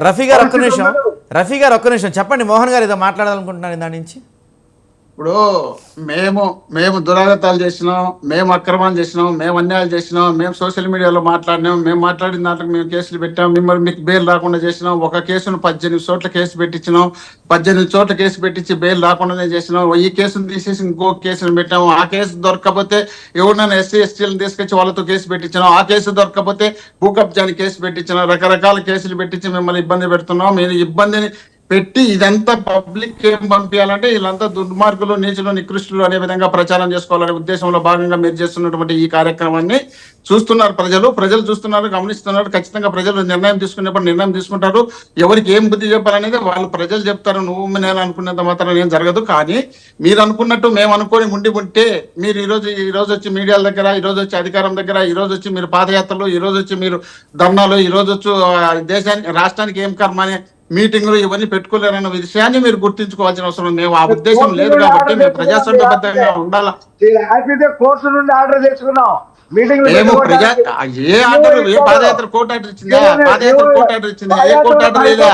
రఫీ గారు ఒక్క నిమిషం. రఫీ గారు ఒక్క నిమిషం చెప్పండి మోహన్ గారు ఏదో మాట్లాడాలనుకుంటున్నారు దాని నుంచి ఇప్పుడు మేము మేము దురాగతాలు చేసినాం మేము అక్రమాలు చేసినాం మేము అన్యాయాలు చేసినాం మేము సోషల్ మీడియాలో మాట్లాడినాం మేము మాట్లాడిన దాంట్లో మేము కేసులు పెట్టాం మిమ్మల్ని మీకు బెయిల్ రాకుండా చేసినాం ఒక కేసును పద్దెనిమిది చోట్ల కేసు పెట్టించినాం పద్దెనిమిది చోట్ల కేసు పెట్టించి బెయిల్ రాకుండానే చేసినాం ఈ కేసును తీసేసి ఇంకో కేసును పెట్టాము ఆ కేసు దొరకకపోతే ఎవరినైనా ఎస్సీ ఎస్టీలను తీసుకొచ్చి వాళ్ళతో కేసు పెట్టించినాం ఆ కేసు దొరకకపోతే భూకబ్జాని కేసు పెట్టించినాం రకరకాల కేసులు పెట్టించి మిమ్మల్ని ఇబ్బంది పెడుతున్నాం మీరు ఇబ్బందిని పెట్టి ఇదంతా పబ్లిక్ ఏం పంపించాలంటే వీళ్ళంతా దుర్మార్గులు నీచులు నికృష్టులు అనే విధంగా ప్రచారం చేసుకోవాలనే ఉద్దేశంలో భాగంగా మీరు చేస్తున్నటువంటి ఈ కార్యక్రమాన్ని చూస్తున్నారు ప్రజలు. ప్రజలు చూస్తున్నారు గమనిస్తున్నారు. ఖచ్చితంగా ప్రజలు నిర్ణయం తీసుకునేప్పుడు నిర్ణయం తీసుకుంటారు. ఎవరికి ఏం బుద్ధి చెప్పాలనేది వాళ్ళు ప్రజలు చెప్తారు. నువ్వు నేను అనుకున్నంత మాత్రం ఏం జరగదు. కానీ మీరు అనుకున్నట్టు మేము అనుకొని ఉండి ఉంటే మీరు ఈరోజు ఈరోజు వచ్చి మీడియాల దగ్గర ఈరోజు వచ్చి అధికారం దగ్గర ఈరోజు వచ్చి మీరు పాదయాత్రలు ఈరోజు వచ్చి మీరు ధర్నాలు ఈరోజు వచ్చి దేశానికి రాష్ట్రానికి ఏం కర్మ అనే మీటింగ్లు ఇవన్నీ పెట్టుకోలేరన్న విషయాన్ని మీరు గుర్తించుకోవాల్సిన అవసరం ఉంది. మేము ఆ ఉద్దేశం లేదు కాబట్టి మేము ప్రజాస్వామ్యబద్ధంగా ఉండాలా? హ్యాపీగా కోర్టు నుండి ఆర్డర్ తెచ్చుకున్నాం మీటింగ్ మేము ప్రజా ఏ ఆర్డర్ ఏ పాదయాత్ర కోర్టు ఆర్డర్ ఇచ్చిందా? పాదయాత్ర కోర్టు ఆర్డర్ ఇచ్చిందా? ఏ కోర్టు ఆర్డర్ లేదా?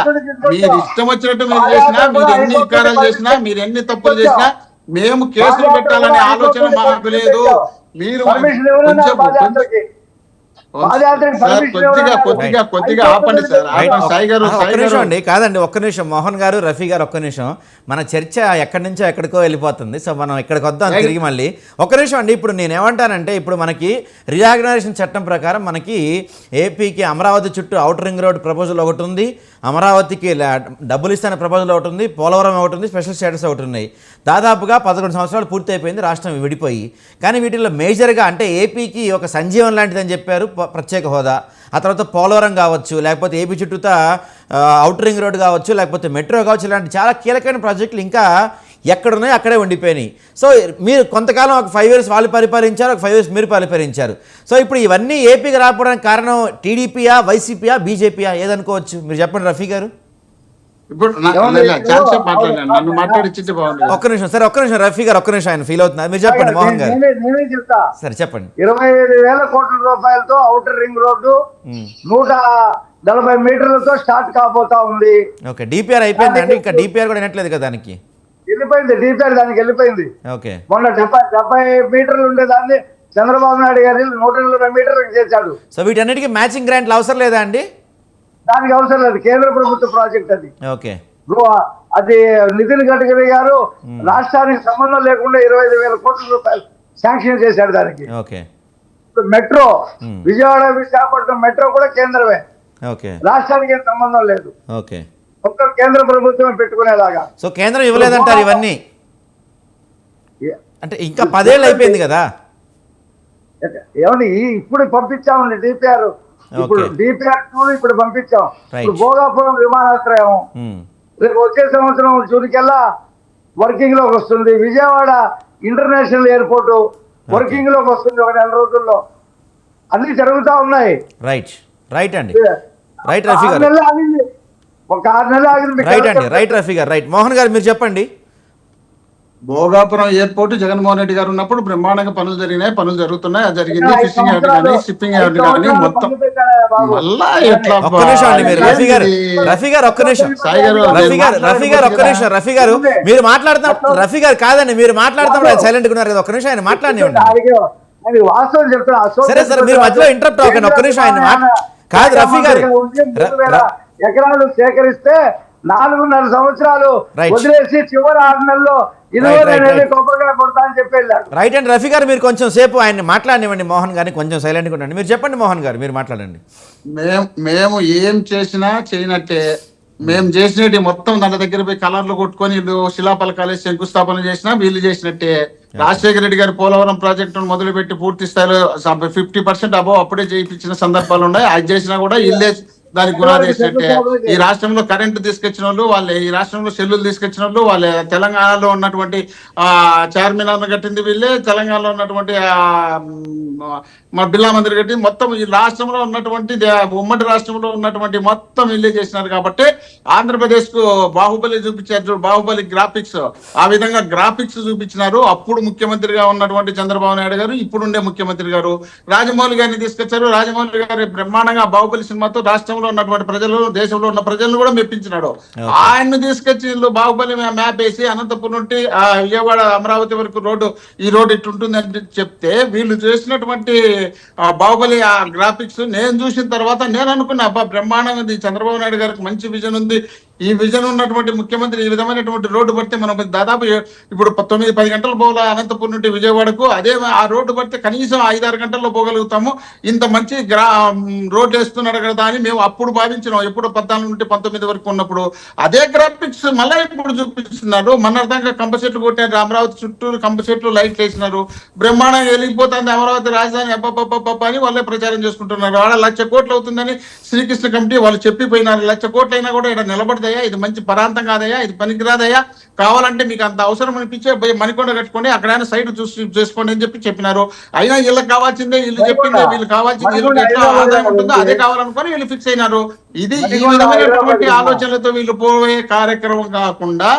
మీరు ఇష్టం వచ్చినట్టు మీరు చేసినా మీరు ఎన్ని ఇకారాలు చేసినా మీరు ఎన్ని తప్పులు చేసినా మేము కేసులు పెట్టాలనే ఆలోచన మాకు లేదు. మీరు అండి కాదండి ఒక్క నిమిషం. మోహన్ గారు రఫీ గారు ఒక్క నిమిషం. మన చర్చ ఎక్కడి నుంచో ఎక్కడికో వెళ్ళిపోతుంది. సో మనం ఇక్కడికి వద్దాం. తిరిగి మళ్ళీ. ఒక్క నిమిషం అండి ఇప్పుడు నేను ఏమంటానంటే ఇప్పుడు మనకి రియాగ్నైజేషన్ చట్టం ప్రకారం మనకి ఏపీకి అమరావతి చుట్టూ అవుటర్ రింగ్ రోడ్ ప్రపోజల్ ఒకటి ఉంది. అమరావతికి డబ్బులు ఇస్తానే ప్రపోజల్ ఒకటి ఉంది. పోలవరం ఒకటి ఉంది. స్పెషల్ స్టేటస్ ఒకటి ఉన్నాయి. దాదాపుగా పదకొండు సంవత్సరాలు పూర్తి అయిపోయింది రాష్ట్రం విడిపోయి. కానీ వీటిల్లో మేజర్గా అంటే ఏపీకి ఒక సంజీవం లాంటిదని చెప్పారు. ప్రత్యేక హోదా. ఆ తర్వాత పోలవరం కావచ్చు లేకపోతే ఏపీ చుట్టూతా ఆ, అవుటర్ రింగ్ రోడ్ కావచ్చు లేకపోతే మెట్రో కావచ్చు ఇలాంటి చాలా కీలకమైన ప్రాజెక్టులు ఇంకా ఎక్కడున్నాయో అక్కడే ఉండిపోయినాయి. సో మీరు కొంతకాలం ఒక ఫైవ్ ఇయర్స్ వాళ్ళు పరిపాలించారు ఒక ఫైవ్ ఇయర్స్ మీరు పరిపాలించారు. సో ఇప్పుడు ఇవన్నీ ఏపీకి రాకపోవడానికి కారణం టీడీపీయా వైసీపీయా బీజేపీయా ఏదనుకోవచ్చు? మీరు చెప్పండి రఫీ గారు. ఇప్పుడు నన్ను మాట్లాడిచ్చింటే ఒక్క నిమిషం సరే ఒక్క నిమిషం రఫీ గారు ఒక్క నిమిషం ఆయన ఫీల్ అవుతున్నారు మీరు చెప్పండి మోహన్ గారు. నేనే నేనే చెప్తా. సరే చెప్పండి. ఇరవై ఐదు వేల కోట్ల రూపాయలతో అవుటర్ రింగ్ రోడ్డు. నూట నలభై మీటర్లతో స్టార్ట్ కాబోతా ఉంది. ఓకే డిపిఆర్ అయిపోయిందండి ఇంకా డిపిఆర్ కూడా వినట్లేదు కదా దానికి? వెళ్ళిపోయింది డీపీఆర్ దానికి వెళ్ళిపోయింది. ఓకే. మొన్న డెబ్బై డెబ్బై మీటర్లు ఉండేదాన్ని చంద్రబాబు నాయుడు గారి నూట నలభై మీటర్లకు చేశాడు. సో వీటన్నిటికీ మ్యాచింగ్ గ్రాంట్లు అవసరం లేదా అండి? దానికి అవసరం లేదు. కేంద్ర ప్రభుత్వ ప్రాజెక్ట్ అది. ఓకే. అది నితిన్ గడ్కరీ గారు రాష్ట్రానికి సంబంధం లేకుండా ఇరవై ఐదు వేల కోట్ల రూపాయలు శాంక్షన్ చేశాడు దానికి. మెట్రో. విజయవాడ విశాఖపట్నం మెట్రో కూడా కేంద్రమే. ఓకే. రాష్ట్రానికి ఏం సంబంధం లేదు. ఓకే. ఒక్క కేంద్ర ప్రభుత్వమే పెట్టుకునేలాగా. సో కేంద్రం ఇవ్వలేదంటారు ఇవన్నీ? అంటే ఇంకా పదేళ్ళు అయిపోయింది కదా? ఏమని ఇప్పుడు పంపించామండి డిపిఆర్. ఇప్పుడు. డిపిఆర్ ఇప్పుడు పంపించాం. ఇప్పుడు భోగాపురం విమానాశ్రయం. ఉమ్. రేపు వచ్చే సంవత్సరం జూన్కల్లా వర్కింగ్లోకి వస్తుంది. విజయవాడ ఇంటర్నేషనల్ ఎయిర్పోర్ట్ వర్కింగ్లోకి వస్తుంది ఒక నెల రోజుల్లో. అన్ని జరుగుతా ఉన్నాయి. రైట్ రైట్ అండి. రైట్ రఫీ గారు. ఒక ఆరు నెలలు ఆగింది. రైట్ అండి. రైట్ రఫీ గారు. రైట్ మోహన్ గారు మీరు చెప్పండి. భోగాపురం ఎయిర్పోర్ట్ జగన్మోహన్ రెడ్డి గారు ఉన్నప్పుడు బ్రహ్మాండంగా పనులు జరిగినాయి పనులు జరుగుతున్నాయి అది జరిగింది ఫిషింగ్ యార్డ్ కానీ షిప్పింగ్ యార్డ్ కానీ మొత్తం? మళ్ళా ఎట్లా ఒక్క నిమిషం అండి మీరు రఫీ గారు రఫీ గారు ఒక్క నిమిషం సాయి గారు రఫీ గారు రఫీ గారు ఒక్క నిమిషం రఫీ గారు మీరు మాట్లాడతాం రఫీ గారు కాదండి మీరు మాట్లాడతాం సైలెంట్ ఉన్నారు కదా ఒక్క నిమిషం ఆయన మాట్లాడినివ్వండి అది వాస్తవం సరే, సరే, మీరు మధ్యలో interrupt అవ్వకండి. ఒక్క నిమిషం ఆయన కాదు, రఫీ గారు. ఎకరాలు సేకరిస్తే నాలుగున్నర సంవత్సరాలు. వదిలేసి చివరి ఆరు నెలల్లో రైట్ అండ్ రఫీ గారు మీరు కొంచెం సేపు ఆయన్ని మాట్లాడినివ్వండి. మోహన్ గారిని కొంచెం సైలెంట్గా ఉండండి. మీరు చెప్పండి మోహన్ గారు మీరు మాట్లాడండి. మేము మేము ఏం చేసినా చేయనట్టే. మేము చేసినట్టు మొత్తం దాని దగ్గర పోయి కలర్లు కొట్టుకొని వీళ్ళు శిలాపలకాలు శంకుస్థాపన చేసినా వీళ్ళు చేసినట్టే. రాజశేఖర రెడ్డి గారి పోలవరం ప్రాజెక్టును మొదలుపెట్టి పూర్తి స్థాయిలో ఫిఫ్టీ పర్సెంట్ అబో అప్పుడే చేయించిన సందర్భాలు ఉన్నాయి. అది చేసినా కూడా ఇల్లే దానికి గుణాలు చేసినట్టే ఈ రాష్ట్రంలో కరెంటు తీసుకొచ్చిన వాళ్ళు వాళ్ళే ఈ రాష్ట్రంలో సెల్లులు తీసుకొచ్చిన వాళ్ళు వాళ్ళే తెలంగాణలో ఉన్నటువంటి ఆ చార్మినార్ కట్టింది వీళ్ళే తెలంగాణలో ఉన్నటువంటి మ్, బిర్లా మందిర్ కట్టి మొత్తం ఈ రాష్ట్రంలో ఉన్నటువంటి ఉమ్మడి రాష్ట్రంలో ఉన్నటువంటి మొత్తం వీళ్ళే చేసినారు కాబట్టి ఆంధ్రప్రదేశ్కు బాహుబలి చూపించారు బాహుబలి గ్రాఫిక్స్. ఆ విధంగా గ్రాఫిక్స్ చూపించినారు. అప్పుడు ముఖ్యమంత్రిగా ఉన్నటువంటి చంద్రబాబు నాయుడు గారు ఇప్పుడుండే ముఖ్యమంత్రి గారు. రాజమౌళి గారిని తీసుకొచ్చారు. రాజమౌళి గారి బ్రహ్మాండంగా బాహుబలి సినిమాతో రాష్ట్రం రాష్ట్రంలో ఉన్నటువంటి ప్రజలు దేశంలో ఉన్న ప్రజలను కూడా మెప్పించినాడు. ఆయన్ని తీసుకొచ్చి వీళ్ళు బాహుబలి మ్యా- మ్యాప్ వేసి అనంతపురం నుండి ఆ విజయవాడ అమరావతి వరకు రోడ్డు ఈ రోడ్డు ఇట్టుంటుంది అని చెప్తే వీళ్ళు చేసినటువంటి బాహుబలి ఆ గ్రాఫిక్స్ నేను చూసిన తర్వాత నేను అనుకున్నా అబ్బా బ్రహ్మాండం ఉంది. చంద్రబాబు నాయుడు గారికి మంచి విజన్ ఉంది. ఈ విజన్ ఉన్నటువంటి ముఖ్యమంత్రి ఈ విధమైనటువంటి రోడ్డు పడితే మనం దాదాపు ఇప్పుడు తొమ్మిది పది గంటలు పోవాల? అనంతపురం నుండి విజయవాడకు. అదే ఆ రోడ్డు పడితే కనీసం ఐదారు గంటల్లో పోగలుగుతాము. ఇంత మంచి గ్రా రోడ్డు వేస్తున్నాడు కదా అని మేము అప్పుడు భావించినాం. ఎప్పుడు పద్నాలుగు నుండి పంతొమ్మిది వరకు ఉన్నప్పుడు. అదే గ్రాఫిక్స్ మళ్ళీ ఇప్పుడు చూపిస్తున్నారు. మన అర్థంగా కంప చెట్లు కొట్టారు. అమరావతి చుట్టూ కంప చెట్లు లైట్లు వేసినారు. బ్రహ్మాండంగా వెలిగిపోతుంది. అమరావతి రాజధాని అబ్బబ్బబ్బబ్బ అని వాళ్ళే ప్రచారం చేసుకుంటున్నారు. ఆడ లక్ష కోట్లు అవుతుందని శ్రీకృష్ణ కమిటీ వాళ్ళు చెప్పిపోయినారు. లక్ష కోట్లు అయినా కూడా ఇక్కడ నిలబడదయ్యా ఇది మంచి పరాంతం కాదయ్యా ఇది పనికిరాదయ్యా. కావాలంటే మీకు అంత అవసరం అనిపించే మణికొండ కట్టుకోండి అక్కడైనా సైడ్ చూసి చేసుకోండి అని చెప్పి చెప్పినారు. అయినా వీళ్ళకి కావాల్సిందే వీళ్ళు చెప్పిందే వీళ్ళు కావాల్సింది వీళ్ళకి ఎట్లా ఆదాయం ఉంటుందో అదే కావాలనుకొని వీళ్ళు ఫిక్స్ అయినారు. ఇది ఈ విధమైనటువంటి ఆలోచనలతో వీళ్ళు పోయే కార్యక్రమం కాకుండా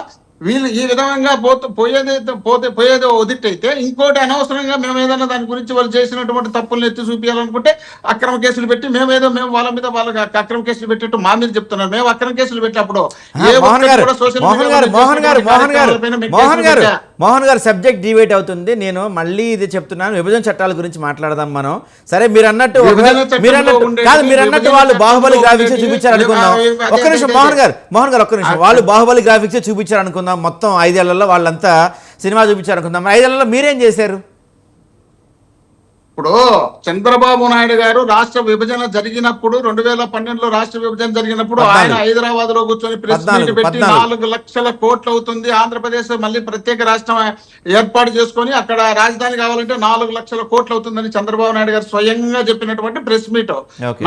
వీళ్ళు ఈ విధంగా పోతూ పోయేది పోతే పోయేది ఒదిట్టయితే ఇంకోటి అనవసరంగా మేము ఏదైనా దాని గురించి వాళ్ళు చేసినటువంటి తప్పులను ఎత్తి చూపించాలనుకుంటే అక్రమ కేసులు పెట్టి మేమేదో మేము వాళ్ళ మీద వాళ్ళకి అక్రమ కేసులు పెట్టినట్టు మా మీద చెప్తున్నారు. మేము అక్రమ కేసులు పెట్టినప్పుడు మోహన్ గారు మేము సబ్జెక్ట్ డివేట్ అవుతుంది. నేను మళ్ళీ ఇది చెప్తున్నాను. విభజన చట్టాల గురించి మాట్లాడదాం మనం. సరే మీరు అన్నట్టు మీరు అన్నట్టు కాదు మీరు అన్నట్టు వాళ్ళు బాహుబలి గ్రాఫిక్స్ చూపించారు అనుకుందాం అదే, ఒక్క నిమిషం మోహన్. గారు మోహన్ గారు ఒక్క నిమిషం. వాళ్ళు బాహుబలి గ్రాఫిక్స్ చూపించారు అనుకుందాం మొత్తం ఐదేళ్ళలో వాళ్ళంతా సినిమా చూపించారు అనుకుందాం ఐదేళ్ళలో మీరేం చేశారు? ఇప్పుడు చంద్రబాబు నాయుడు గారు రాష్ట్ర విభజన జరిగినప్పుడు రెండు వేల పన్నెండులో రాష్ట్ర విభజన జరిగినప్పుడు ఆయన. హైదరాబాద్లో కూర్చొని ప్రెస్ మీట్ పెట్టి. నాలుగు లక్షల కోట్లు అవుతుంది ఆంధ్రప్రదేశ్ మళ్ళీ ప్రత్యేక రాష్ట్రం ఏర్పాటు చేసుకొని అక్కడ రాజధాని కావాలంటే నాలుగు లక్షల కోట్లు అవుతుందని చంద్రబాబు నాయుడు గారు స్వయంగా చెప్పినటువంటి ప్రెస్ మీట్.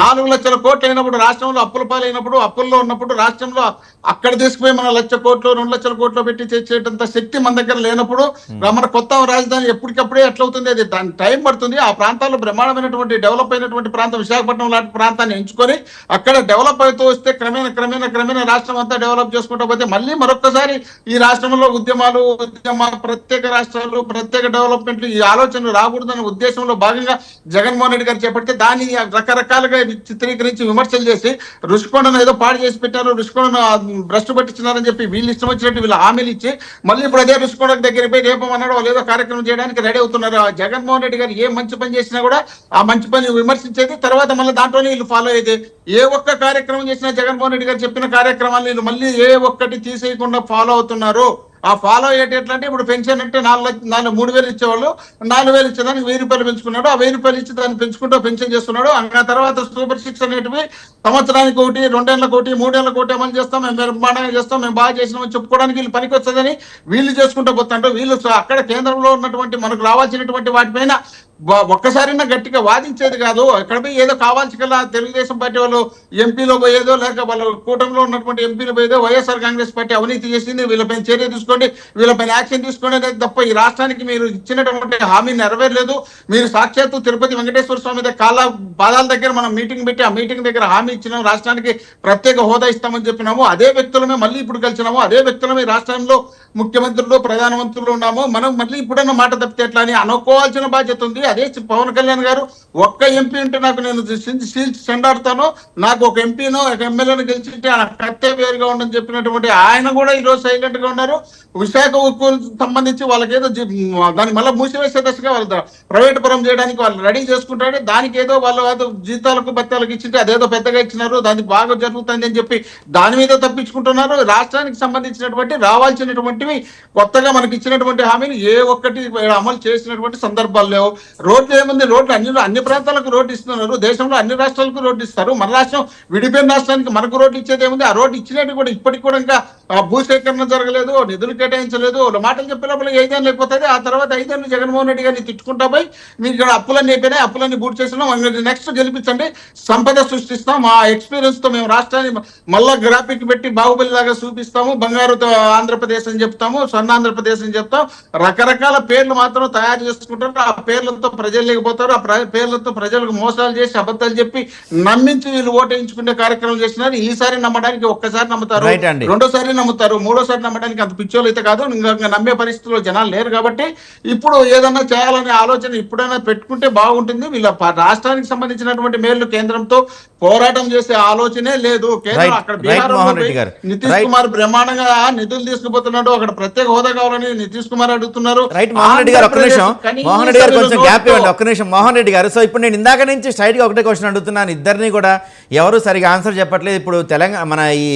నాలుగు లక్షల కోట్లు అయినప్పుడు రాష్ట్రంలో అప్పుల పాలైనప్పుడు అప్పుల్లో ఉన్నప్పుడు రాష్ట్రంలో అక్కడ తీసుకుపోయి మన లక్ష కోట్లు రెండు లక్షల కోట్లు పెట్టి చేసేటంత శక్తి మన దగ్గర లేనప్పుడు మన కొత్త రాజధాని ఎప్పటికప్పుడే ఎట్లా అవుతుంది అది దాని టైం పడుతుంది ప్రాంతాల్లో బ్రహ్మాండమైనటువంటి డెవలప్ అయినటువంటి ప్రాంతం విశాఖపట్నం లాంటి ప్రాంతాన్ని ఎంచుకొని అక్కడ డెవలప్ అవుతూ వస్తే క్రమేణ క్రమేణ క్రమేణ రాష్ట్రం అంతా డెవలప్ చేసుకుంటూ పోతే మళ్ళీ మరొకసారి ఈ రాష్ట్రంలో ఉద్యమాలు ఉద్యమాలు ప్రత్యేక రాష్ట్రాలు ప్రత్యేక డెవలప్మెంట్లు ఈ ఆలోచనలు రాకూడదనే ఉద్దేశంలో భాగంగా జగన్మోహన్ రెడ్డి గారు చేపడితే దాన్ని రకరకాలుగా చిత్రీకరించి విమర్శలు చేసి రుషికొండను ఏదో పాడు చేసి పెట్టారు రుషికొండను భ్రష్టు పట్టించినారని చెప్పి వీళ్ళు ఇష్టం వచ్చినట్టు వీళ్ళు హామీలు ఇచ్చి మళ్ళీ ఇప్పుడు అదే రుషికొండ దగ్గరికి పోయి రేపం అన్నాడు వాళ్ళు ఏదో కార్యక్రమం చేయడానికి రెడీ అవుతున్నారు. ఆ జగన్మోహన్ రెడ్డి గారు ఏ మంచి పని చేసినా కూడా ఆ మంచి పని విమర్శించేది తర్వాత మళ్ళీ దాంట్లోనే వీళ్ళు ఫాలో అయ్యేది. ఏ ఒక్క కార్యక్రమం చేసినా జగన్మోహన్ రెడ్డి గారు చెప్పిన కార్యక్రమాలు వీళ్ళు మళ్ళీ ఏ ఒక్కటి తీసేయకుండా ఫాలో అవుతున్నారు. ఆ ఫాలో అయ్యేటి ఎట్లా అంటే ఇప్పుడు పెన్షన్ అంటే నాలుగు నాలుగు మూడు వేలు ఇచ్చేవాళ్ళు నాలుగు వేలు ఇచ్చేదానికి వెయ్యి రూపాయలు పెంచుకున్నాడు. ఆ వెయ్యి రూపాయలు ఇచ్చి దాన్ని పెంచుకుంటూ పెన్షన్ చేస్తున్నాడు. ఆ తర్వాత సూపర్ సిక్స్ అనేటివి సంవత్సరానికి ఒకటి రెండేళ్ళ కోటి మూడేళ్ళకి కోటి అమలు చేస్తాం మేము నిర్మాణంగా చేస్తాం మేము బాగా చేసినామని చెప్పుకోవడానికి వీళ్ళు పనికి వస్తుందని వీళ్ళు చేసుకుంటూ పోతుంటారు. వీళ్ళు అక్కడ కేంద్రంలో ఉన్నటువంటి మనకు రావాల్సినటువంటి వాటిపైన ఒక్కసారైనా గట్టిగా వాదించేది కాదు. అక్కడ పోయి ఏదో కావాల్సి కల్లా తెలుగుదేశం పార్టీ వాళ్ళు ఎంపీలో పోయేదో లేక వాళ్ళ కూటమిలో ఉన్నటువంటి ఎంపీలు పోయేదో వైఎస్ఆర్ కాంగ్రెస్ పార్టీ అవినీతి చేసింది. వీళ్ళపైన చర్య తీసుకోండి. వీళ్ళపైన యాక్షన్ తీసుకోండి అనేది తప్ప ఈ రాష్ట్రానికి మీరు ఇచ్చినటువంటి హామీ నెరవేరలేదు. మీరు సాక్షాత్తు తిరుపతి వెంకటేశ్వర స్వామి దగ్గర కాళ్ళ పాదాల దగ్గర మనం మీటింగ్ పెట్టి ఆ మీటింగ్ దగ్గర హామీ ఇచ్చినాం. రాష్ట్రానికి ప్రత్యేక హోదా ఇస్తామని చెప్పినాము. అదే వ్యక్తులమే మళ్ళీ ఇప్పుడు కలిసినాము. అదే వ్యక్తులమే రాష్ట్రంలో ముఖ్యమంత్రులు ప్రధానమంత్రులు ఉన్నాము. మనం మళ్ళీ ఇప్పుడన్నా మాట తప్పితే ఎట్లా అని అనుకోవాల్సిన బాధ్యత ఉంది. అదే పవన్ కళ్యాణ్ గారు ఒక్క ఎంపీ ఉంటే నాకు నేను సీల్స్ చెండాడుతాను నాకు ఒక ఎంపీనో ఒక ఎమ్మెల్యేను గెలిచింటే ఆ కత్తే వేరుగా ఉండని చెప్పినటువంటి ఆయన కూడా ఈ రోజు సైలెంట్గా ఉన్నారు. విశాఖ ఉక్కు సంబంధించి వాళ్ళకి ఏదో దాని దాన్ని మళ్ళీ మూసివేసే దశగా వాళ్ళు ప్రైవేట్ పరం చేయడానికి వాళ్ళు రెడీ చేసుకుంటారు. దానికి ఏదో వాళ్ళు ఏదో జీతాలకు బత్తాలకు ఇచ్చింటే అదేదో పెద్దగా ఇచ్చినారు. దానికి బాగా జరుగుతుంది అని చెప్పి దాని మీద తప్పించుకుంటున్నారు. రాష్ట్రానికి సంబంధించినటువంటి రావాల్సినటువంటివి కొత్తగా మనకి ఇచ్చినటువంటి హామీని ఏ ఒక్కటి అమలు చేసినటువంటి సందర్భాలు లేవు. రోడ్లు ఏముంది? రోడ్లు అన్ని అన్ని ప్రాంతాలకు రోడ్డు ఇస్తున్నారు. దేశంలో అన్ని రాష్ట్రాలకు రోడ్డు ఇస్తారు. మన రాష్ట్రం విడిపోయిన రాష్ట్రానికి మనకు రోడ్డు ఇచ్చేది ఏముంది? ఆ రోడ్డు ఇచ్చినట్టు కూడా ఇప్పటికి కూడా ఇంకా భూసేకరణ జరగలేదు నిధులు కేటాయించలేదు. మాటలు చెప్పే లోపల ఐదేళ్ళు అయిపోతుంది. ఆ తర్వాత ఐదేళ్ళు జగన్మోహన్ రెడ్డి గారిని తిట్టుకుంటా పోయి మీకు ఇక్కడ అప్పులన్నీ అయిపోయినాయి. అప్పులన్నీ బూట్ చేసినాం నెక్స్ట్ గెలిపించండి. సంపద సృష్టిస్తాం. మా ఎక్స్పీరియన్స్తో మేము రాష్ట్రాన్ని మళ్ళా గ్రాఫిక్ పెట్టి బాహుబలి లాగా చూపిస్తాము. బంగారు ఆంధ్రప్రదేశ్ అని చెప్తాము. సన్న ఆంధ్రప్రదేశ్ అని చెప్తాం. రకరకాల పేర్లు మాత్రం తయారు చేసుకుంటారు. ఆ పేర్లతో ప్రజలు లేకపోతారు ఆ ప్ర- పేర్లతో ప్రజలకు మోసాలు చేసి అబద్ధాలు చెప్పి నమ్మించి వీళ్ళు ఓటేయించుకునే కార్యక్రమం చేసినారు ఈసారి నమ్మడానికి ఒక్కసారి నమ్ముతారు. రెండోసారి నమ్ముతారు మూడోసారి నమ్మడానికి అంత పిచ్చోళ్ళు అయితే కాదు. ఇంకా నమ్మే పరిస్థితిలో జనాలు లేరు కాబట్టి ఇప్పుడు ఏదన్నా చేయాలనే ఆలోచన ఇప్పుడైనా పెట్టుకుంటే బాగుంటుంది. వీళ్ళ రాష్ట్రానికి సంబంధించినటువంటి మేలు కేంద్రంతో పోరాటం చేసే ఆలోచనే లేదు. కేంద్రం అక్కడ. నితీష్. కుమార్ బ్రహ్మాండంగా నిధులు తీసుకుపోతున్నాడు. అక్కడ ప్రత్యేక హోదా కావాలని నితీష్ కుమార్ అడుగుతున్నారు. మోహన్ రెడ్డి గారు ఒక్క నిమిషం. మోహన్ రెడ్డి గారు కొంచెం గ్యాప్ ఇవ్వండి ఒక్క నిమిషం. మోహన్ రెడ్డి గారు. సో ఇప్పుడు నేను ఇందాక నుంచి స్ట్రైట్గా ఒకటే క్వశ్చన్ అడుగుతున్నాను. ఇద్దరిని కూడా ఎవరు సరిగా ఆన్సర్ చెప్పట్లేదు. ఇప్పుడు తెలంగాణ మన ఈ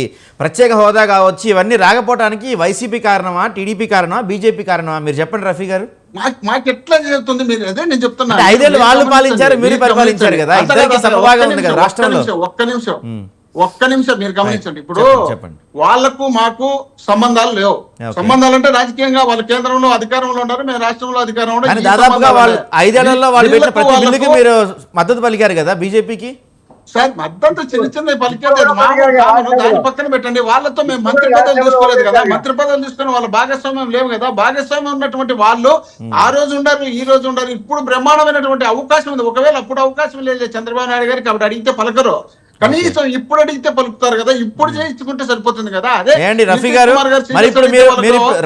ప్రత్యేక హోదా కావచ్చు ఇవన్నీ రాకపోవడానికి వైసీపీ కారణమా టీడీపీ కారణమా బీజేపీ కారణమా? మీరు చెప్పండి రఫీ గారు. మాకు ఎట్లా జరుగుతుంది మీరు? అదే నేను చెప్తున్నా ఐదేళ్ళు వాళ్ళు పాలించారు, మీరు పరిపాలించారు కదా. ఇద్దరికీ సమభాగం ఉంది కదా రాష్ట్రంలో. ఒక్క నిమిషం, ఒక్క నిమిషం మీరు గమనించండి. ఇప్పుడు. వాళ్ళకు మాకు సంబంధాలు లేవు. సంబంధాలు అంటే రాజకీయంగా వాళ్ళ కేంద్రంలో అధికారంలో ఉన్నారు మేము రాష్ట్రంలో అధికారంలో దాదాపుగా వాళ్ళు. ఐదేళ్ళలో పెట్టిన ప్రతి మీరు మద్దతు పలికారు కదా బీజేపీకి? సార్ మద్దతు చిన్న చిన్న పలికేది కామన్. దాని పక్కన పెట్టండి. వాళ్ళతో మేము మంత్రి పదవులు తీసుకోలేదు కదా. మంత్రి పదవులు తీసుకుని వాళ్ళ భాగస్వామ్యం లేవు కదా. భాగస్వామ్యం ఉన్నటువంటి వాళ్ళు ఆ రోజు ఉండరు ఈ రోజు ఉండరు. ఇప్పుడు బ్రహ్మాండమైనటువంటి అవకాశం ఉంది. ఒకవేళ అప్పుడు అవకాశం లేదు చంద్రబాబు నాయుడు గారికి అప్పుడు అడిగితే పలకరు. కనీసం ఇప్పుడు అడిగితే పలుకుతారు కదా ఇప్పుడు చేయించుకుంటే సరిపోతుంది కదా అదే రఫీ గారు మరి. ఇప్పుడు-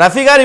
రఫీ గారు